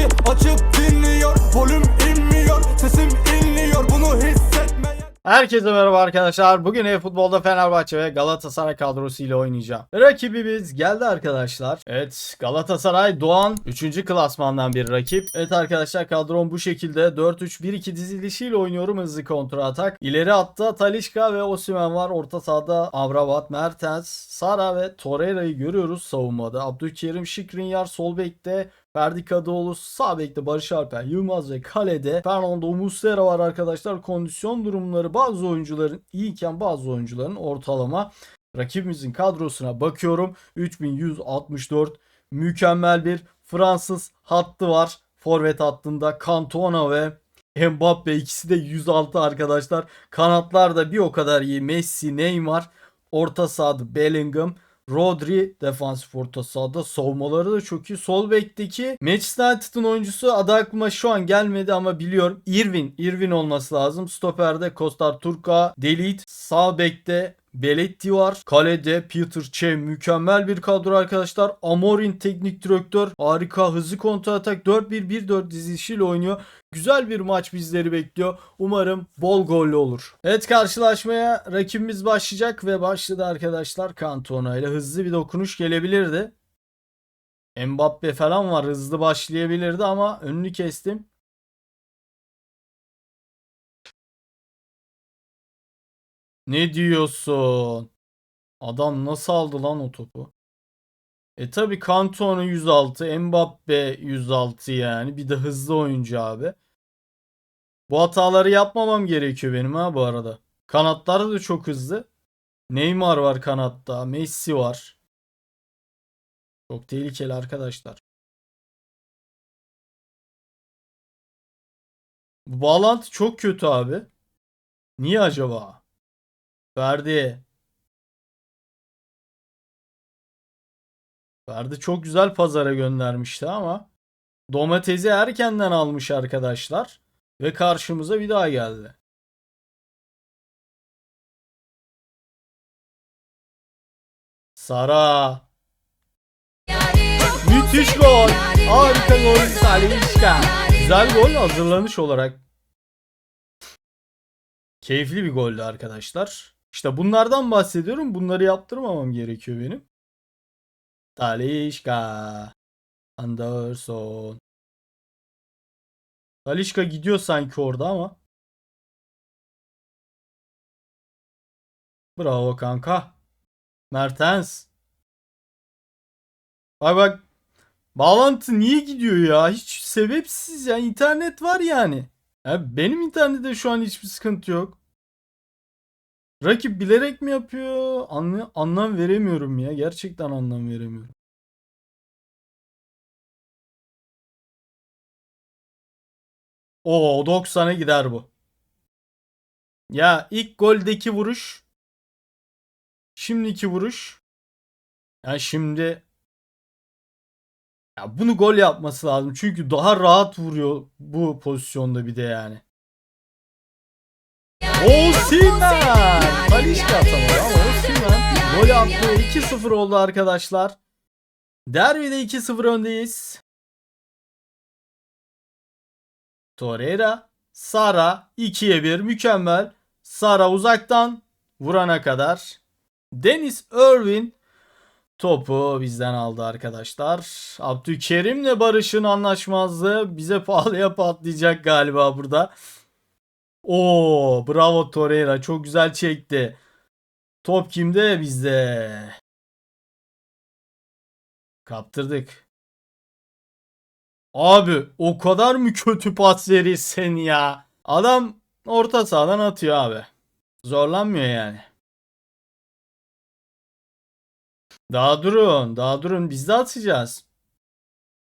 içi açıp dinliyor Volüm inmiyor sesim inliyor bunu hissetmeyen Herkese merhaba arkadaşlar. Bugün ev futbolda Fenerbahçe ve Galatasaray kadrosu ile oynayacağım. Rakibimiz geldi arkadaşlar. Evet Galatasaray Doğan 3. klasmandan bir rakip. Evet arkadaşlar kadrom bu şekilde 4-3-1-2 dizilişiyle oynuyorum hızlı kontra atak. İleri hatta Talişka ve Osimhen var. Orta sahada Amrabat, Mertens, Sara ve Torreira'yı görüyoruz savunmada. Abdülkerim Şikrinyar sol bekte Ferdi Kadıoğlu sağ Barış Alper Yılmaz ve kalede Fernando Muslera var arkadaşlar. Kondisyon durumları bazı oyuncuların iyiyken bazı oyuncuların ortalama. Rakibimizin kadrosuna bakıyorum. 3164 mükemmel bir Fransız hattı var. Forvet hattında Cantona ve Mbappe ikisi de 106 arkadaşlar. Kanatlar da bir o kadar iyi. Messi, Neymar, orta sahada Bellingham, Rodri defansif orta sahada savunmaları da çok iyi. Sol bekteki Manchester United'ın oyuncusu adı şu an gelmedi ama biliyorum. Irvin. Irvin olması lazım. Stoper'de Kostar Turka, Delit. Sağ bekte Belletti var. Kalede Peter Cech mükemmel bir kadro arkadaşlar. Amorin teknik direktör. Harika hızlı kontra atak 4-1-1-4 dizilişiyle oynuyor. Güzel bir maç bizleri bekliyor. Umarım bol gollü olur. Evet karşılaşmaya rakibimiz başlayacak ve başladı arkadaşlar. Cantona ile hızlı bir dokunuş gelebilirdi. Mbappe falan var hızlı başlayabilirdi ama önünü kestim. Ne diyorsun? Adam nasıl aldı lan o topu? E tabi Cantona 106, Mbappe 106 yani. Bir de hızlı oyuncu abi. Bu hataları yapmamam gerekiyor benim ha bu arada. Kanatlar da çok hızlı. Neymar var kanatta. Messi var. Çok tehlikeli arkadaşlar. Bu bağlantı çok kötü abi. Niye acaba? Ferdi. Ferdi çok güzel pazara göndermişti ama domatesi erkenden almış arkadaşlar ve karşımıza bir daha geldi. Sara. Müthiş gol. Harika gol Talişka. Güzel gol hazırlanış olarak. Keyifli bir goldü arkadaşlar. İşte bunlardan bahsediyorum. Bunları yaptırmamam gerekiyor benim. Talişka. Anderson. Talişka gidiyor sanki orada ama. Bravo kanka. Mertens. Bak bak. Bağlantı niye gidiyor ya? Hiç sebepsiz ya. İnternet var yani. Ya benim internette şu an hiçbir sıkıntı yok. Rakip bilerek mi yapıyor? Anla- anlam veremiyorum ya. Gerçekten anlam veremiyorum. Oo 90'a gider bu. Ya ilk goldeki vuruş. Şimdiki vuruş. Ya şimdi ya bunu gol yapması lazım. Çünkü daha rahat vuruyor bu pozisyonda bir de yani. Osimhen! Talişka atamadı ama Osimhen gol attı. 2-0 oldu arkadaşlar. Derbide 2-0 öndeyiz. Torreira, Sara 2'ye 1 mükemmel. Sara uzaktan vurana kadar. Deniz Irvin topu bizden aldı arkadaşlar. Abdülkerim'le Barış'ın anlaşmazlığı bize pahalıya patlayacak galiba burada. Oo, bravo Torreira çok güzel çekti. Top kimde? Bizde. Kaptırdık. Abi o kadar mı kötü pas verirsin ya? Adam orta sahadan atıyor abi. Zorlanmıyor yani. Daha durun, daha durun. Biz de atacağız.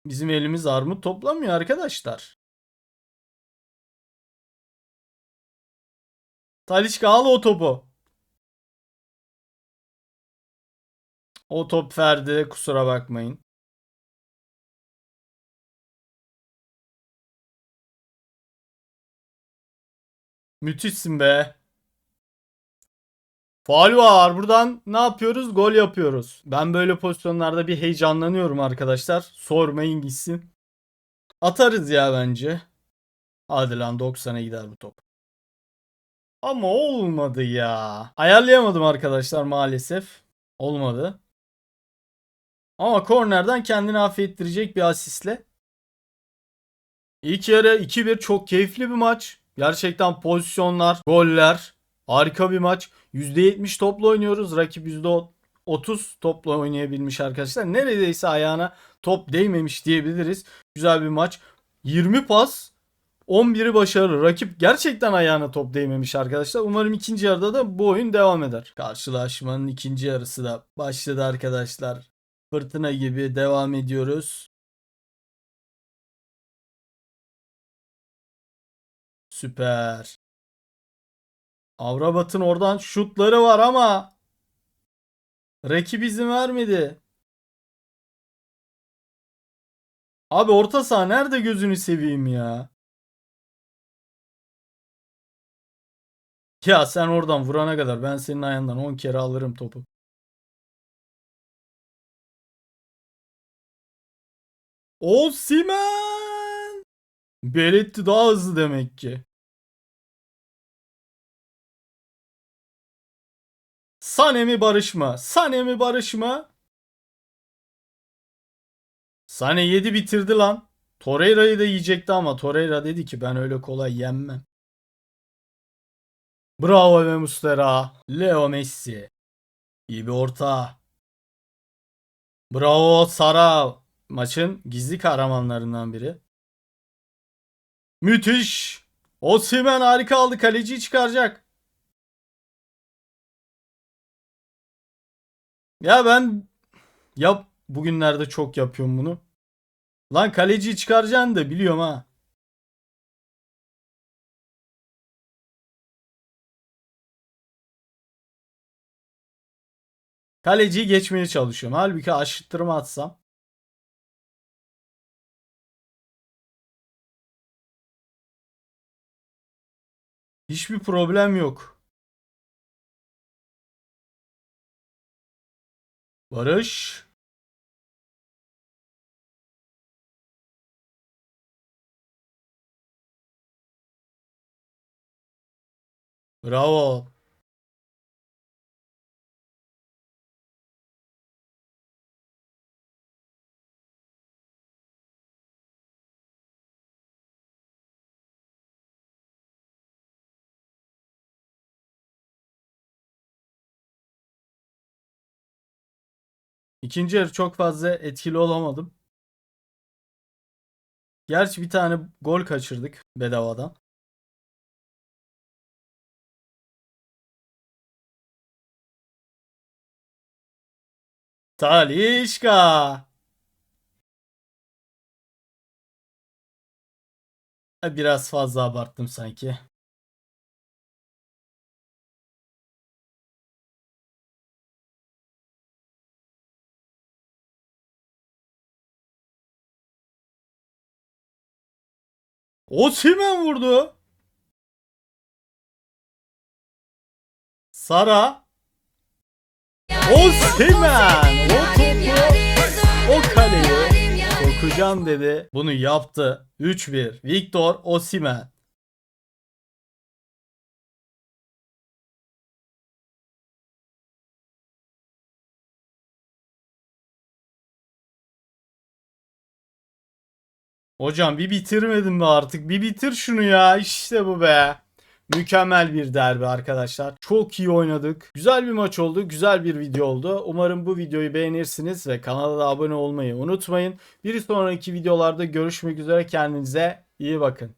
Bizim elimiz armut toplamıyor arkadaşlar. Talişka al o topu. O top Ferdi kusura bakmayın. Müthişsin be. Faul var. Buradan ne yapıyoruz? Gol yapıyoruz. Ben böyle pozisyonlarda bir heyecanlanıyorum arkadaşlar. Sormayın gitsin. Atarız ya bence. Hadi lan 90'a gider bu top. Ama olmadı ya. Ayarlayamadım arkadaşlar maalesef. Olmadı. Ama kornerden kendini affettirecek bir asistle. İlk yarı 2-1 çok keyifli bir maç. Gerçekten pozisyonlar, goller. Harika bir maç. %70 topla oynuyoruz. Rakip %30 topla oynayabilmiş arkadaşlar. Neredeyse ayağına top değmemiş diyebiliriz. Güzel bir maç. 20 pas 11'i başarılı. Rakip gerçekten ayağına top değmemiş arkadaşlar. Umarım ikinci yarıda da bu oyun devam eder. Karşılaşmanın ikinci yarısı da başladı arkadaşlar. Fırtına gibi devam ediyoruz. Süper. Avrabat'ın oradan şutları var ama rakip izin vermedi. Abi orta saha nerede gözünü seveyim ya. Ya sen oradan vurana kadar ben senin ayağından 10 kere alırım topu. Osimhen! Belletti daha hızlı demek ki. Sane mi barışma? Sane mi barışma? Sane yedi bitirdi lan. Torreira'yı da yiyecekti ama Torreira dedi ki ben öyle kolay yenmem. Bravo ve Mustera. Leo Messi. İyi bir orta. Bravo Sara. Maçın gizli kahramanlarından biri. Müthiş. Osimhen harika aldı. Kaleciyi çıkaracak. Ya ben yap bugünlerde çok yapıyorum bunu. Lan kaleciyi çıkaracaksın da biliyorum ha. Kaleciyi geçmeye çalışıyorum. Halbuki aşıttırma atsam. Hiçbir problem yok. Barış. Bravo. İkinci yarı çok fazla etkili olamadım. Gerçi bir tane gol kaçırdık bedavadan. Talişka. Biraz fazla abarttım sanki. Osimhen vurdu. Sara. Osimhen. O topu o kaleyi sokacağım dedi. Bunu yaptı. 3-1. Victor Osimhen. Hocam bir bitirmedin mi artık? Bir bitir şunu ya. İşte bu be. Mükemmel bir derbi arkadaşlar. Çok iyi oynadık. Güzel bir maç oldu. Güzel bir video oldu. Umarım bu videoyu beğenirsiniz ve kanala da abone olmayı unutmayın. Bir sonraki videolarda görüşmek üzere. Kendinize iyi bakın.